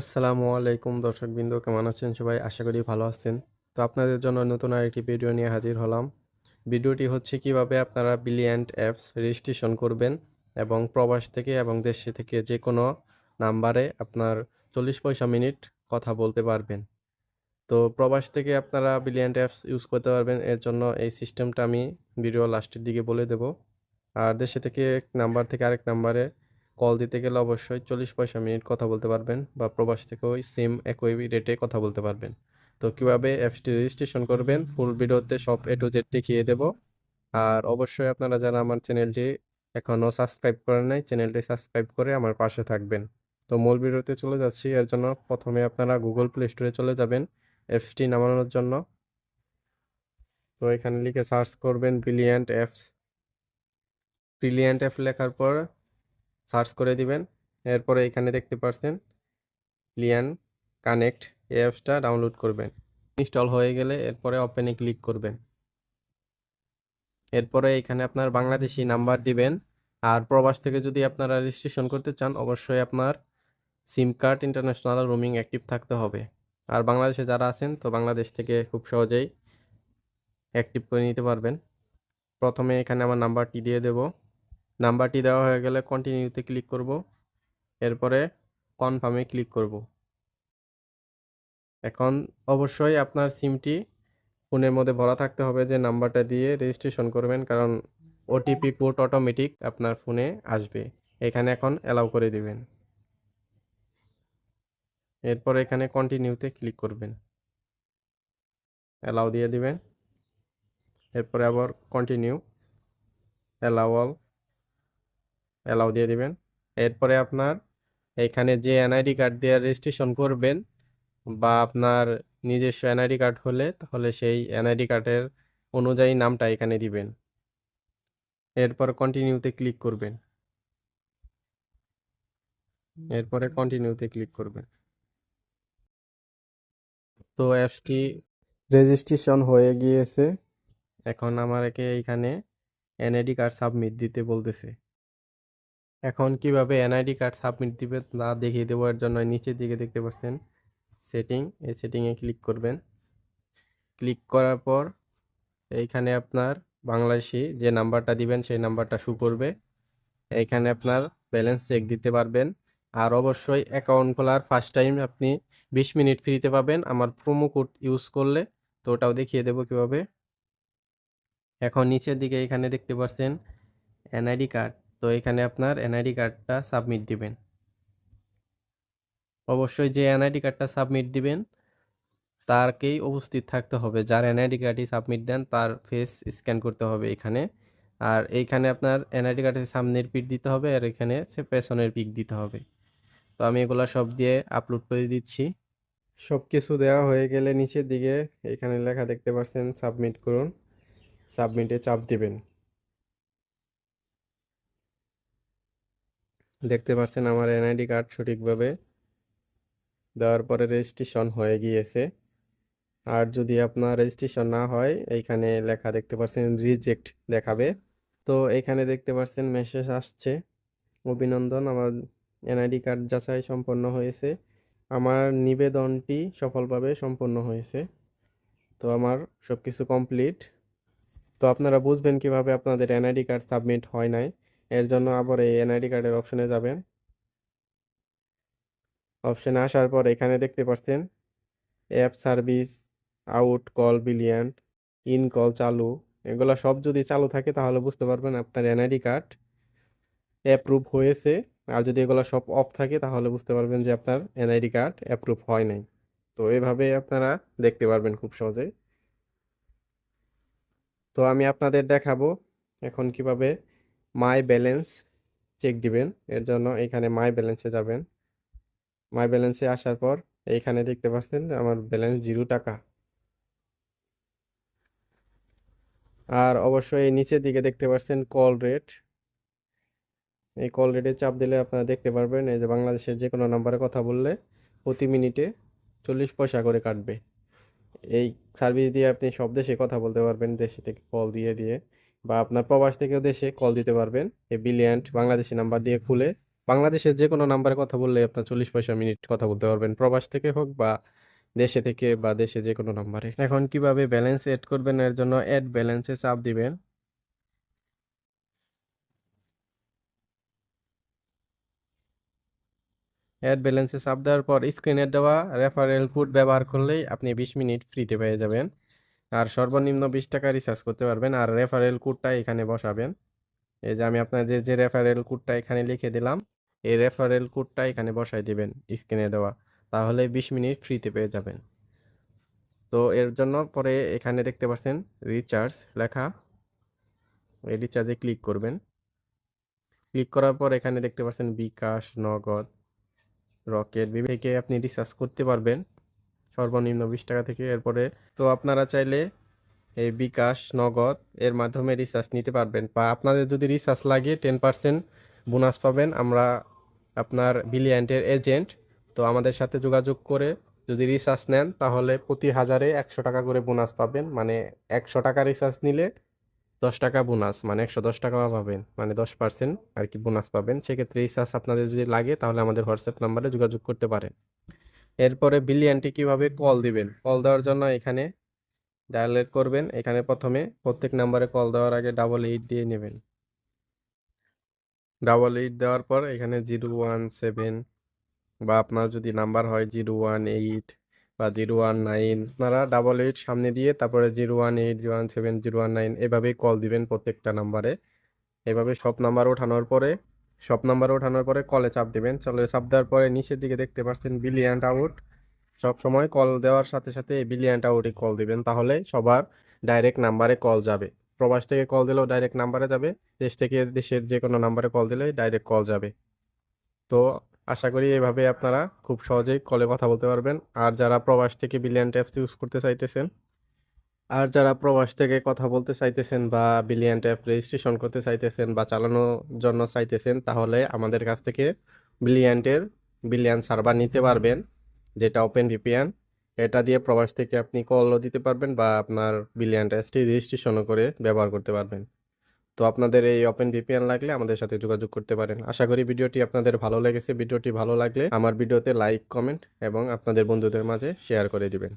আসসালামু আলাইকুম দর্শকবৃন্দ, কেমন আছেন সবাই? আশা করি ভালো আছেন। তো আপনাদের জন্য নতুন আরেকটি ভিডিও নিয়ে হাজির হলাম। ভিডিওটি হচ্ছে কীভাবে আপনারা বিলিয়্যান্ট অ্যাপস রেজিস্ট্রেশন করবেন এবং প্রবাস থেকে এবং দেশে থেকে যে কোনো নাম্বারে আপনার চল্লিশ পয়সা মিনিট কথা বলতে পারবেন। তো প্রবাস থেকে আপনারা বিলিয়্যান্ট অ্যাপস ইউজ করতে পারবেন। এর জন্য এই সিস্টেমটা আমি ভিডিও লাস্টের দিকে বলে দেব। আর দেশে থেকে এক নাম্বার থেকে আরেক নাম্বারে কল দিতে গেলে অবশ্যই চল্লিশ পয়সা মিনিট কথা বলতে পারবেন বা প্রবাস থেকেও সেম একই রেটে কথা বলতে পারবেন। তো কীভাবে অ্যাপসটি রেজিস্ট্রেশন করবেন ফুল ভিডিওতে সব এ টু জেড দেখিয়ে দেব। আর অবশ্যই আপনারা যারা আমার চ্যানেলটি এখনও সাবস্ক্রাইব করেন নাই চ্যানেলটি সাবস্ক্রাইব করে আমার পাশে থাকবেন। তো মূল ভিডিওতে চলে যাচ্ছি। এর জন্য প্রথমে আপনারা গুগল প্লে স্টোরে চলে যাবেন অ্যাপসটি নামানোর জন্য। তো এখানে লিখে সার্চ করবেন ব্রিলিয়ান্ট অ্যাপস ব্রিলিয়ান্ট অ্যাপ লেখার পর সার্চ করে দিবেন। এরপরে এখানে দেখতে পাচ্ছেন লিয়ান কানেক্ট এই অ্যাপসটা ডাউনলোড করবেন। ইনস্টল হয়ে গেলে এরপরে ওপেনে ক্লিক করবেন। এরপরে এখানে আপনার বাংলাদেশি নাম্বার দিবেন। আর প্রবাস থেকে যদি আপনারা রেজিস্ট্রেশন করতে চান, অবশ্যই আপনার SIM card international roaming active থাকতে হবে। আর বাংলাদেশে যারা আছেন, তো বাংলাদেশ থেকে খুব সহজেই অ্যাক্টিভ করে নিতে পারবেন। প্রথমে এখানে আমার নাম্বারটি দিয়ে দেব। নাম্বারটি দেওয়া হয়ে গেলে কন্টিনিউতে ক্লিক করব। এরপরে কনফার্মে ক্লিক করব। এখন অবশ্যই আপনার সিমটি ফোনের মধ্যে ভরা থাকতে হবে যে নাম্বারটা দিয়ে রেজিস্ট্রেশন করবেন, কারণ ওটিপি কোড অটোমেটিক আপনার ফোনে আসবে। এখানে এখন অ্যালাউ করে দিবেন। এরপর এখানে কন্টিনিউতে ক্লিক করবেন। অ্যালাউ দিয়ে দিবেন। এরপরে আবার কন্টিনিউ অ্যালাউ অল অ্যালাউ দিয়ে দিবেন। এরপরে আপনার এখানে যে এনআইডি কার্ড দিয়ে রেজিস্ট্রেশন করবেন বা আপনার নিজস্ব এনআইডি কার্ড হলে তাহলে সেই এনআইডি কার্ডের অনুযায়ী নামটা এখানে দিবেন। এরপর কন্টিনিউতে ক্লিক করবেন। এরপরে কন্টিনিউতে ক্লিক করবেন। তো অ্যাপসটি রেজিস্ট্রেশন হয়ে গিয়েছে। এখন আমাকে এইখানে এনআইডি কার্ড সাবমিট দিতে বলতেছে। এখন কীভাবে এনআইডি কার্ড সাবমিট দিবে তা দেখিয়ে দেবো, এর জন্য নিচের দিকে দেখতে পাচ্ছেন সেটিং, এই সেটিংয়ে ক্লিক করবেন। ক্লিক করার পর এইখানে আপনার বাংলাদেশি যে নাম্বারটা দিবেন, সেই নাম্বারটা শু করবে। এইখানে আপনার ব্যালেন্স চেক দিতে পারবেন। আর অবশ্যই অ্যাকাউন্ট খোলার ফার্স্ট টাইম আপনি বিশ মিনিট ফ্রিতে পাবেন। আমার প্রোমো কোড ইউজ করলে তো ওটাও দেখিয়ে দেবো কীভাবে। এখন নিচের দিকে এখানে দেখতে পাচ্ছেন এনআইডি কার্ড। তো এখানে আপনার এনআইডি কার্ডটা সাবমিট দিবেন। অবশ্যই যে এনআইডি কার্ডটা সাবমিট দিবেন, তারকেই উপস্থিত থাকতে হবে। যার এনআইডি কার্ডটি সাবমিট দেন, তার ফেস স্ক্যান করতে হবে এখানে। আর এইখানে আপনার এনআইডি কার্ডের সামনের পিক দিতে হবে, আর এখানে সে পেছনের পিক দিতে হবে। তো আমি এগুলো সব দিয়ে আপলোড করে দিচ্ছি। সব কিছু দেওয়া হয়ে গেলে নিচের দিকে এখানে লেখা দেখতে পাচ্ছেন সাবমিট করুন। সাবমিটে চাপ দিবেন। দেখতে পাচ্ছেন আমার এনআইডি কার্ড সঠিকভাবে দেওয়ার পরে রেজিস্ট্রেশন হয়ে গিয়েছে। আর যদি আপনার রেজিস্ট্রেশন না হয়, এইখানে লেখা দেখতে পাচ্ছেন রিজেক্ট দেখাবে। তো এখানে দেখতে পাচ্ছেন মেসেজ আসছে। অভিনন্দন, আমার এনআইডি কার্ড যাচাই সম্পন্ন হয়েছে। আমার নিবেদনটি সফলভাবে সম্পন্ন হয়েছে। তো আমার সব কিছু কমপ্লিট তো আপনারা বুঝবেন কীভাবে আপনাদের এনআইডি কার্ড সাবমিট হয় নাই। এর জন্য আবার এই এনআইডি কার্ডের অপশনে যাবেন। অপশনে আসার পর এখানে দেখতে পাচ্ছেন অ্যাপ সার্ভিস আউট কল বিলিয়ন ইন কল চালু, এগুলো সব যদি চালু থাকে তাহলে বুঝতে পারবেন আপনার এনআইডি কার্ড অ্যাপ্রুভ হয়েছে। আর যদি এগুলো সব অফ থাকে তাহলে বুঝতে পারবেন যে আপনার এনআইডি কার্ড অ্যাপ্রুভ হয় নাই। তো এভাবে আপনারা দেখতে পারবেন খুব সহজে। তো আমি আপনাদের দেখাবো এখন কীভাবে মাই ব্যালেন্স চেক দিবেন। এর জন্য এখানে মাই ব্যালেন্সে যাবেন। মাই ব্যালেন্সে আসার পর এইখানে দেখতে পাচ্ছেন আমার ব্যালেন্স জিরো টাকা। আর অবশ্যই এই নিচের দিকে দেখতে পাচ্ছেন কল রেট এই কল রেটে চাপ দিলে আপনারা দেখতে পারবেন এই যে বাংলাদেশের যে কোনো নাম্বারে কথা বললে প্রতি মিনিটে চল্লিশ পয়সা করে কাটবে। এই সার্ভিস দিয়ে আপনি সব দেশে কথা বলতে পারবেন, দেশে থেকে কল দিয়ে দিয়ে। বা আপনার প্রবাস থেকেও দেশে কল দিতে পারবেন। এই বিলিয়ন্ট বাংলাদেশি নাম্বার দিয়ে খুলে বাংলাদেশের যে কোনো নাম্বারে কথা বললে আপনার চল্লিশ পয়সা মিনিট কথা বলতে পারবেন। প্রবাস থেকে হোক বা দেশে থেকে বা দেশে যে কোনো নাম্বারে এখন কীভাবে ব্যালেন্স এড করবেন এর জন্য অ্যাড ব্যালেন্সে চাপ দিবেন। অ্যাড ব্যালেন্সে চাপ দেওয়ার পর স্ক্রিনে দেওয়া রেফারেল কোড ব্যবহার করলেই আপনি বিশ মিনিট ফ্রিতে পেয়ে যাবেন। আর সর্বনিম্ন বিশ টাকা রিচার্জ করতে পারবেন। আর রেফারেল কোডটা এখানে বসাবেন। এই যে আমি আপনার যে যে রেফারেল কোডটা এখানে লিখে দিলাম, এই রেফারেল কোডটা এখানে বসাই দিবেন স্ক্রিনে দেওয়া। তাহলে বিশ মিনিট ফ্রিতে পেয়ে যাবেন। তো এর জন্য পরে এখানে দেখতে পাচ্ছেন রিচার্জ লেখা। এই রিচার্জে ক্লিক করবেন। ক্লিক করার পর এখানে দেখতে পাচ্ছেন বিকাশ, নগদ রকেট থেকে আপনি রিচার্জ করতে পারবেন। সর্বনিম্ন বিশ টাকা থেকে এরপরে। তো আপনারা চাইলে এই বিকাশ, নগদ এর মাধ্যমে রিচার্জ নিতে পারবেন বা আপনাদের যদি রিচার্জ লাগে টেন পার্সেন্ট বোনাস পাবেন আমরা আপনার বিলিয়্যান্টের এজেন্ট তো আমাদের সাথে যোগাযোগ করে যদি রিচার্জ নেন তাহলে প্রতি হাজারে একশো টাকা করে বোনাস পাবেন। মানে একশো টাকা রিচার্জ নিলে দশ টাকা বোনাস মানে একশো দশ টাকা পাবেন। মানে দশ পার্সেন্ট আর কি বোনাস পাবেন। সেক্ষেত্রে রিচার্জ আপনাদের যদি লাগে তাহলে আমাদের হোয়াটসঅ্যাপ নাম্বারে যোগাযোগ করতে পারেন। এরপরে বিলিয়নটি কীভাবে কল দিবেন? কল দেওয়ার জন্য এখানে ডায়ালেট করবেন। এখানে প্রথমে প্রত্যেক নাম্বারে কল দেওয়ার আগে ডাবল এইট দিয়ে নেবেন। ডাবল এইট দেওয়ার পর এখানে জিরো ওয়ান সেভেন বা আপনার যদি নাম্বার হয় জিরো ওয়ান এইট বা জিরো ওয়ান নাইন, আপনারা ডাবল এইট সামনে দিয়ে তারপরে zero one eight, zero one seven, zero one nine এভাবেই কল দিবেন প্রত্যেকটা নাম্বারে। এভাবে সব নাম্বার ওঠানোর পরে সব নাম্বার ওঠানোর পরে কলে চাপ দেবেন। কলে চাপ দেওয়ার পরে নিচের দিকে দেখতে পাচ্ছেন বিলিয়ন্ট আউট সব সময় কল দেওয়ার সাথে সাথে এই বিলিয়ন্ট আউটে কল দিবেন, তাহলে সবার ডাইরেক্ট নাম্বারে কল যাবে। প্রবাস থেকে কল দিলেও ডাইরেক্ট নাম্বারে যাবে, দেশ থেকে দেশের যে কোনো নাম্বারে কল দিলে ডাইরেক্ট কল যাবে। তো আশা করি এভাবে আপনারা খুব সহজেই কলে কথা বলতে পারবেন। আর যারা প্রবাস থেকে বিলিয়ন্ট অ্যাপস ইউজ করতে চাইতেছেন আর যারা প্রবাস থেকে কথা বলতে চাইতেছেন বা বিলিয়ন্ট অ্যাপ রেজিস্ট্রেশন করতে চাইতেছেন বা চালানোর জন্য চাইতেছেন, তাহলে আমাদের কাছ থেকে বিলিয়ন্টের বিলিয়ান সার্ভার নিতে পারবেন, যেটা ওপেন ভিপিএন এটা দিয়ে প্রবাস থেকে আপনি কলও দিতে পারবেন বা আপনার বিলিয়ন্ট অ্যাপটি রেজিস্ট্রেশনও করে ব্যবহার করতে পারবেন। তো আপনাদের এই ওপেন ভিপিএন লাগলে আমাদের সাথে যোগাযোগ করতে পারেন। আশা করি ভিডিওটি আপনাদের ভালো লেগেছে। ভিডিওটি ভালো লাগলে আমার ভিডিওতে লাইক কমেন্ট এবং আপনাদের বন্ধুদের মাঝে শেয়ার করে দিবেন।